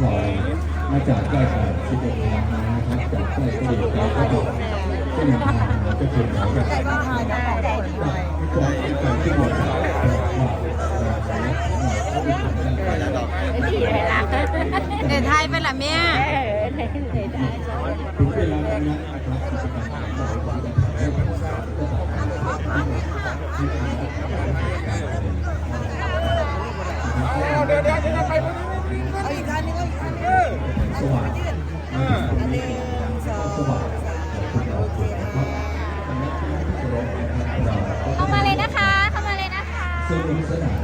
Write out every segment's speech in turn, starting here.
เรามาจากใกล้ขนาดที่เป็นทางนะครับจากใกล้ก็ดีไกลก็ดีก็มีทางมาก็ถึงแล้วครับจากการที่บวชว่าเราจะรับเราก็มีทางได้เดินไทยไปละแม่ถึงเวลานั้นนะครับ สว่างหนึ่งสองสางโอเคครับดังนั้นที่เราเข้ามาเลยนะคะ เข้ามาเลยนะคะซึ่งสนาม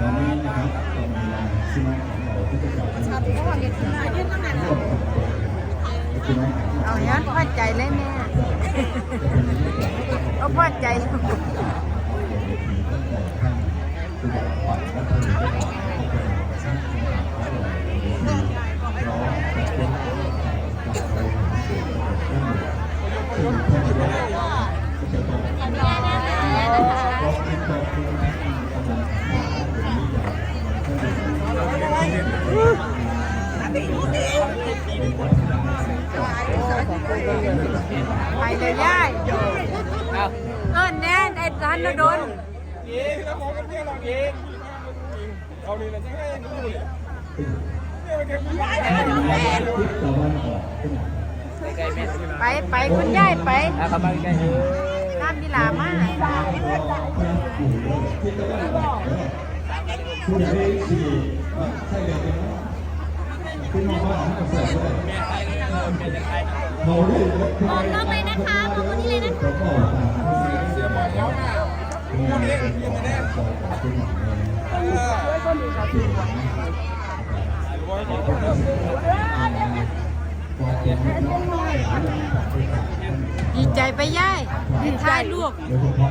ตอนนี้นะครับตอนเวลาที่น้องของเราที่จะจัดเป็นร่วมกับพี่น้องของเราเอาย้อนพอใจเลยแม่เอาพอใจ ไปเลยย่ายเอิ้นแน่นไอ้ทันโดนเย้แล้วมองกันเพื่อนเราเย้เอาดีเลยใช่ไหมดูเลยเนี่ยมันจะมีอะไรทิศตะวันไปไปคุณย่ายไปอะเข้ามาใกล้น้ำมีหลามา คุณอยากได้สี่ใช่เลยคุณมองว่าเขาใส่เขาได้มองน้องเลยนะคะมองคนนี้เลยนะคะเสียบอลแล้วนะคู่นี้ยังไงแน่เออ ดีใจไปย่ายดีใจลูก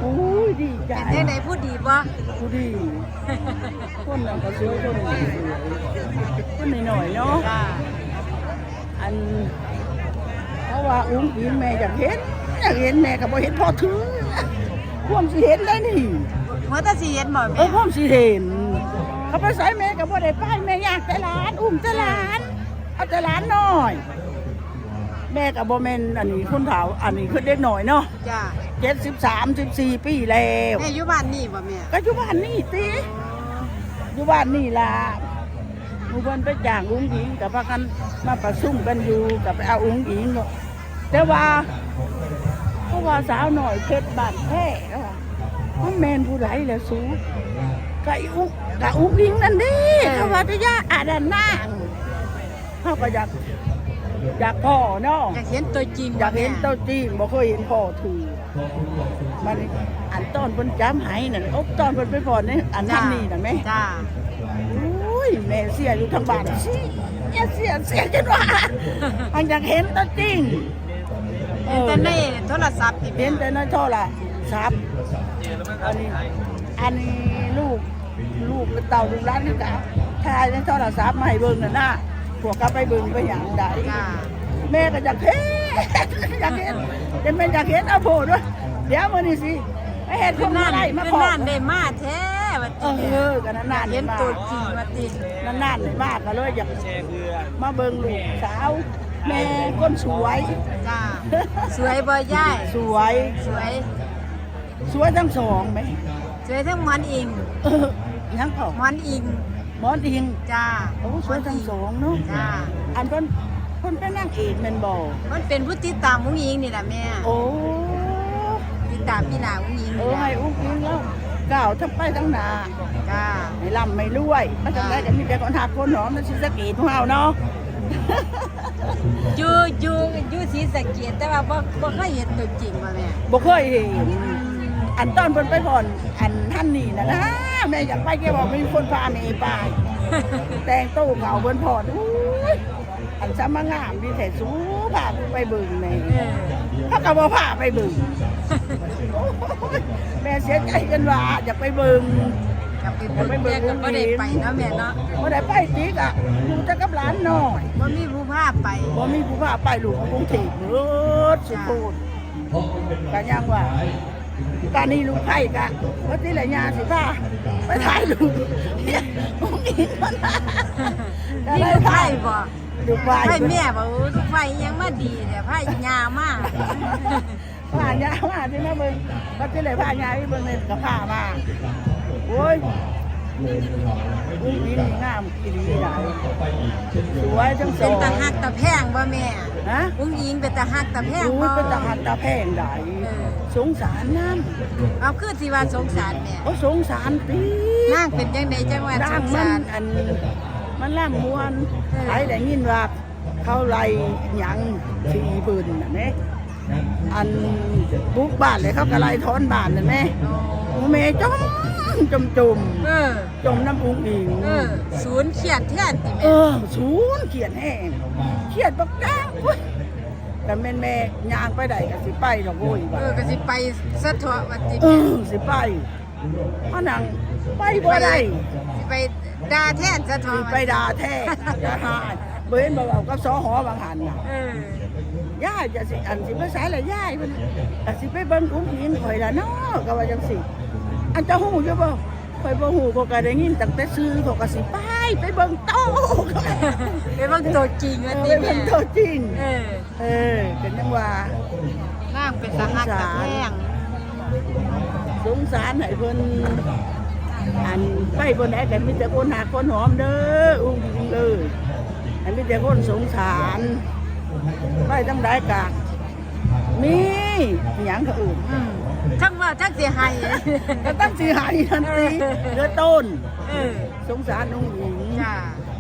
โอ้ยดีใจเป็นยังไงพูดดีบ่กูดี คนนั้นก็สวยคนนี้ก็สวยคนหน่อยๆเนาะจ้าอันเพราะว่าอุ้งอิงแม่อยากเห็นอยากเห็นแม่ก็บ่เห็นพ่อถือความสิเห็นได้นี่เมื่อตาสีเห็นบ่เอแม่อความสิเห็นเขาไปใส่แม่ก็บ่ได้ไปแม่อยากแต่หลานอุ้มแต่หลานเอาแต่หลานน้อย แม่ก็บ่แม่นอันนี้คนเฒ่าอันนี้คือเด็กหน่อยเนาะจ้า73 14ปีแล้วแม่อยู่บ้านนี่บ่แม่ก็อยู่บ้านนี่ติอยู่บ้านนี่ล่ะหมู่เพิ่นไปจ้างอุ้งอิงกับพากันมาประชุมกันอยู่กับไปเอาอุ้งอิงเนาะแต่ว่าเพราะว่าสาวหน่อยเพชรบ้านแท้แล้วอะมันแมนผู้ใดแหละสูกะอีอุ้งกะอุ้งอิงนั่นดิเขาว่าจะยาอาดันหน้าเขาก็อยาก อยากพ่อเนาะอยากเห็นตัวจริงอยากเห็นเต้าจริงบ่เคยเห็นพ่อถือมันอันตอนเพิ่นจำให้นั่นอกตอนเพิ่นไปพอนี่อันนั้นนี่น่ะแม่จ้าโอ้ยแม่เสียอยู่ทางบ้านสิอย่าเสียเสียจนว่าอันอยากเห็นตัวจริงเอเห็นอแต่ในโทรศัพท์ที่เห็นแต่ในโทรศัพท์อันนี้อันนี้ลูกลูกเป็นเต่าลูกร้านนี่กะถ่ายในโทรศัพท์มาให้เบิ่งน่ะนะ พวกก็ไปเบิ่งไปอย่างใดจ้าแม่ก็อยากเห็นอยากเห็นแต่แม่อยากเห็นเอาโผล่ด้วยเดี๋ยวมื้อนี้สิไปเห็นพขึ้วนกนั่มานไล่มาขึ้นขอนั่นได้มาแท้ว่าเอติอกันนานๆเห็นมาตัวจริงว่าตินานๆเลยมากก็เลยอยากมาเบิ่งลูกสาวแม่คนสวยจ้าสวยบ่ย่ายสวยสวย สวยทั้งสองไหมสวยทั้งหมอนอิงเออยังเปล่าหมอนอิง หมอนอิงจ้าโอ้สวยทั้งสองเนาะจ้าอันเพิ่นเพิ่นเป็นนางเอกแม่นบ่มันเป็นผู้ติดตามอุ้งอิงนี่แหละแม่โอ้ติดตามพี่นาอุ้งอิงเอนี่อแหละให้อุ้งอิงแล้วก้าวทั้งไปทั้งหน้าจ้าไม่ร่ำไม่รวยมันจังไดก็มีแต่คนหักคนหอมมันสิสะเกตของเฮาเนาะอยู่อยู่อยู่ศรีสะเกษแต่ว่าบ่บ่เคยเห็นตัวจริงว่าแม่บ่เคยเห็นอันตอนเพิ่นไปผ่อนอันท่านนี่นะนะ แม่อยากไปแกบอกมีคนพาแม่ไป แต่งตู้เขาเพิ่นผ่อนอุ้ยอันซ้ำมางามดีแต่สูพากูไปเบิ่งแม่เออเขาก็บ่พาไปเบิ่งโอ้ยแม่เสียใจกันว่าอยากไปเบิ่งกลับไปเบิ่งแม่ก็บ่ได้ไปเนาะแม่เนาะบ่ได้ไปติกอะอยู่แต่กับหลานน้อยบ่มีผู้พาไปบ่มีผู้พาไปลูกของกรุงเทพเบิดสุดโทษก็ยังว่า กานี่ลูกไผ่กะว่าที่ละยาสิผ้าไปถ่ายรูปเนี่ยอุ้งอิงมันก็นี่เลยลูกถ่าไผ่ยบ่ลูกไผ่ไผ่แม่บ่โอ้ลูกไผ่ยังมาดีเนี่ยไผ่ยามากผ่านยามาที่แม่เบิ่งว่าที่ละผ่านยาที่เบิ่งเนี่ยก็ผ่ามาโอ้ยอุ้งอิงนี่งามกินดีหลายสวยทั้งสเป็อนงตาหักตาแพงบ่แม่ฮะอุ้งอิงเป็นตาหักตาแพงรู้บ่เป็นตาหันตาแพงได้เออ สงสารน้ำเอาคือที่ว่าสงสารแม่เขาสงสารปีนางเป็นจังไดจังว่าสร่างงมัสานรอันมันล่ำมวนเออไอ้ได้ยินว่าเขาไล่หยังทีปืนน่ะแม่อันบุกบ้านเลยเขาก็ไล่ถอนบ้านน่ะแม่โอ้แม่จมจมจมเออ จมน้ำอุ้งอิงเออ ศูนย์เขียดแท้ติเอแม่อศูนย์เขียนแห้งเขียนบักจ้างเว้ย แต่แม่นแม่ยางไปได้ก็สิไปดอกโว้ยเอว่าอก็สิไปสะเทาะว่าติเอแม่อสิไปมานังไปบ่ได้สิไปด่าแท้สะสิเทาะไปด่าแท้อย่าหาเบิ่นบ่เอากับสอหอบางหันน่ะ เออย่าจะสิอันสิไปสายละย่ายมันแต่สิไปเบิ่งอุ้งอิงข่อยละเนาะก็ว่าจังสิอันเจะฮู้อยู่บ่ข่อยบ่ฮู้ก็ก็ได้ยินตั้งแต่ซื้อเขาก็สิไป ไปเบิ่งโตไปเบิ่งตัวจริงเอว่าอติไปแม่เบิ่งโตจริง เออเออเป็นจังว่านางเป็นตาหักตาแพงสงสารให้เพิ่นอันไปบนไหนกันมีแต่คนหาคนหอมเด้ออุ้งอิงเอ้ยอันมีแต่คนสงสารไปทั้งหลายกะมีหยังก็อื่นอืมทั้งว่าทั้งสิให้ก็ตั้งสีหายทันทีเดือต้น เออ สงสารนุ่งหญิง จ้า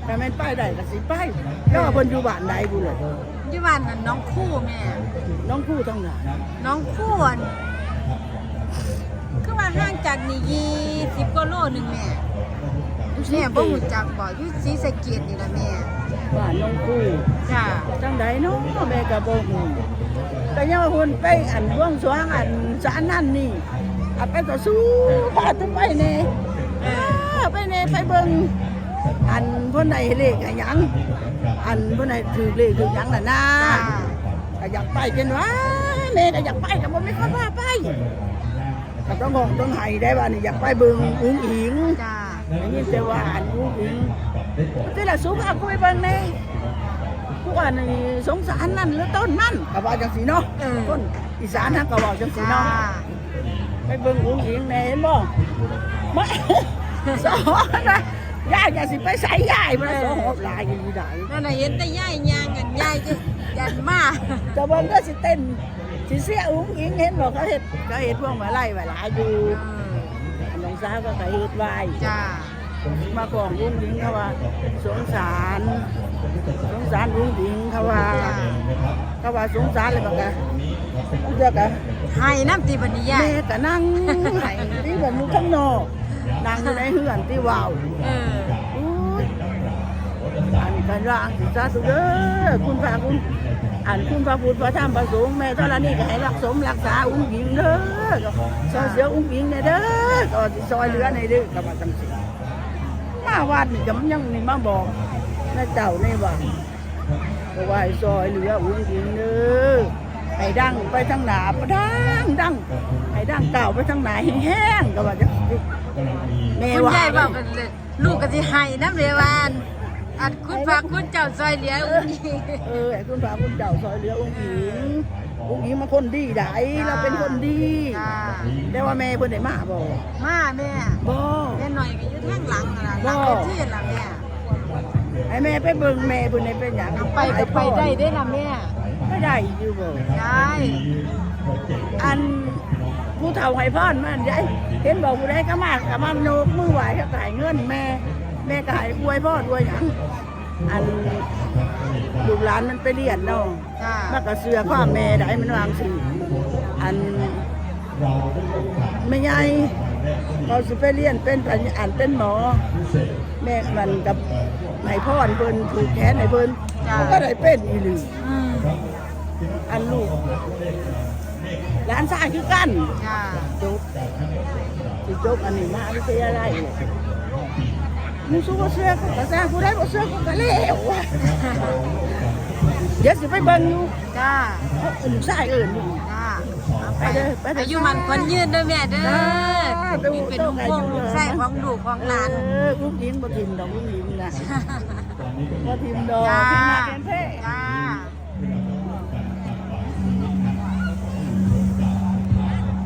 แต่แม่นป้ายใดก็สิป้ายก็ว่าเพิ่นอยู่บ้านใดบุเลยอยู่บ้านนั่นน้องคู่แม่ น้องคู่ทั้งหลายน้องคู่อั่นคือว่าห่างจากนี่ยี่สิบกว่าโลหนึงแม่แม่บ่รู้จักบ่อยู่ศรีสะเกษนี่ล่ะแม่บ้านน้องคู่จ้าจังใดเนาะแม่ก็บ่ฮู้แต่ยังว่าเพิ่นไปอันบวงสรวงอันศาลนั่นนี่อันไปต่อสู้พาถึงไปแน่เอเอออไปแน่ไปเบิ่ง อันเพิ่นได้เลขอะหยังอันเพิ่นได้ถือเลขถือหยังน่ะนะจ้าก็อยากไปจนว่าแม่ก็อยากไปก็บ่มีคนพาไปก็ต้องบอกต้องให้ได้ว่านี่อยากไปเบิ่งอุ้งอิงจ้าได้ยินแต่ว่าอันอุ้งอิงที่ละสูงเอากูไปเบิ่งแน่กูว่านี่สงสารนั่นหรือต้นนั่นก็ว่าจังซี่เนาะคนอีสานฮะก็ว่าจังซี่จ้าเนาะไปเบิ่งอุ้งอิงแน่เห็นบ่มาสอนนะ ยายอย่าสิไปใส่ยายมันสอหอบหลายอยู่ได้นั่นน่ะเห็นแต่ยายย่างกันยายจะยันมาแต่เบิ่งก็สิเต้นสิเสียอุ้งอิงเห็นบ่เขาเฮ็ดเขาเฮ็ดพวกมาไล่ไว้หลายอยู่เออน้องสาวก็เคยเฮ็ดไว้จ้ามาของอุ้งอิงเขาว่าสงสารสงสารอุ้งอิงเขาว่าเขาว่าสงสารเลยบอกกะเจ้าก็ให้น้ำตีบัดนี้ยายแม่ก็นั่งให้ที่แบบอยู่ข้างนอก นั่งอยู่ในเฮือนที่ว่าวเอออุ๊ยอันกันร่างสิสาธุเด้อคุณพระคุณอันคุณพระพุทธพระธรรมพระสงฆ์แม่ธรณีก็ให้รักสมรักษาอุ้งอิงเด้อก็ซอยเสียอุ้งอิงเนี่ยเด้อก็สิซอยเหลือในเด้อก็ว่าจังซี่มาวัดนี่ก็มันยังนี่มาบอกนะเจ้าในวังก็ว่าให้ซอยเหลืออุ้งอิงเด้อ ให้ดังไปทางหน้าบ่ดังดังให้ดังเก่าไปทางหน้าแห้งๆก็ว่าจังซี่แม่คุณว่ายายบอกกันเลยลูกก็สิให้น้ำเรวานอันคุณพาคุณเจ้าซอยเหลืออุ้งอิงเออไอ้คุณพระคุณเจ้าซอยเหลือองค์หญิงองค์หญิงมาคนดีได้เราเป็นคนดีจ้าแต่ว่าแม่เพิ่นได้มาบ่มาแม่บ่แม่หน่อยก็อยู่ทางหลังนั่นล่ะหลังเวทีล่ะแม่ให้แม่ไปเบิ่งแม่เพิ่นได้เป็นหยังไปก็ไปได้เด้อล่ะแม่ ไม่ได้อยู่บ่ได้อันผู้เฒ่าให้พรมันยายเห็นบอกผู้ใดก็มาก็มาโนกมือไหวก็จ่ายเงินแม่ แม่ก็ให้อวยพ่ออวยหยังอันลูกหลานมันไปเรียนเนาะจ้ามันก็เสือความแม่ได้มันวางสิอันไม่ใหญ่เขาสิไปเรียนเป็นปัญญาอันเป็นหมอ แม่มันกับนายพ่อนเพิ่นถูกแขนนายเพิ่นมันก็ได้เป็นอีหลี อืมอันลูกหลานชายคือกันจ้าจบสิจบอันนี้มาวิทยาลัยเลยมึงสู้บ่เสื้อกูก็สร้างผู้ใดบ่เสื้อกูก็เลวว่ะเดี๋ยวสิไปเบิ่งอยู่จ้าเขาอุ่นชายเอิ้นอยู่จ้าไปเด้อไปเด้ออายุมันคนยืนเด้อแม่เด้อจ้ามีเป็นลูกพงลูกไส้ของลูกของหลาน เอออุ้งอิงบ่ทิมดอกอุ้งอิงนะบ่ทิมดอกจ้าเพลงหนักเพลง